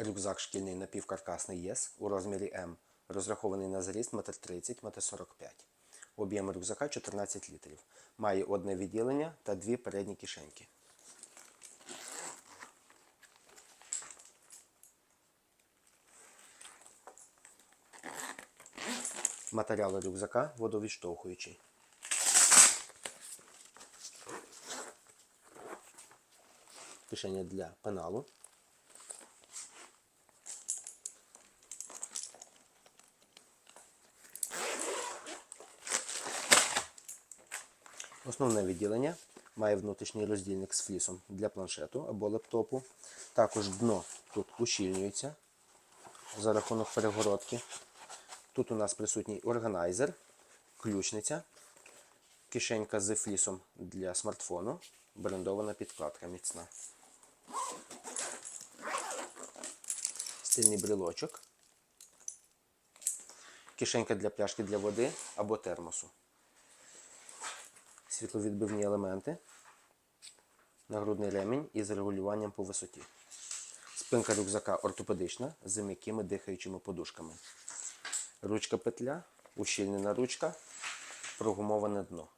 Рюкзак шкільний напівкаркасний ЄС у розмірі М, розрахований на зріст 1,30 1,45 м. Об'єм рюкзака 14 літрів. Має одне відділення та дві передні кишеньки. Матеріал рюкзака водовідштовхуючий. Кишеня для пеналу. Основне відділення має внутрішній роздільник з флісом для планшету або лептопу. Також дно тут ущільнюється за рахунок перегородки. Тут у нас присутній органайзер, ключниця, кишенька з флісом для смартфону, брендована підкладка міцна. Стильний брелочок, кишенька для пляшки для води або термосу світловідбивні елементи, нагрудний ремінь із регулюванням по висоті. Спинка рюкзака ортопедична з м'якими дихаючими подушками. Ручка петля, ущільнена ручка, прогумоване дно.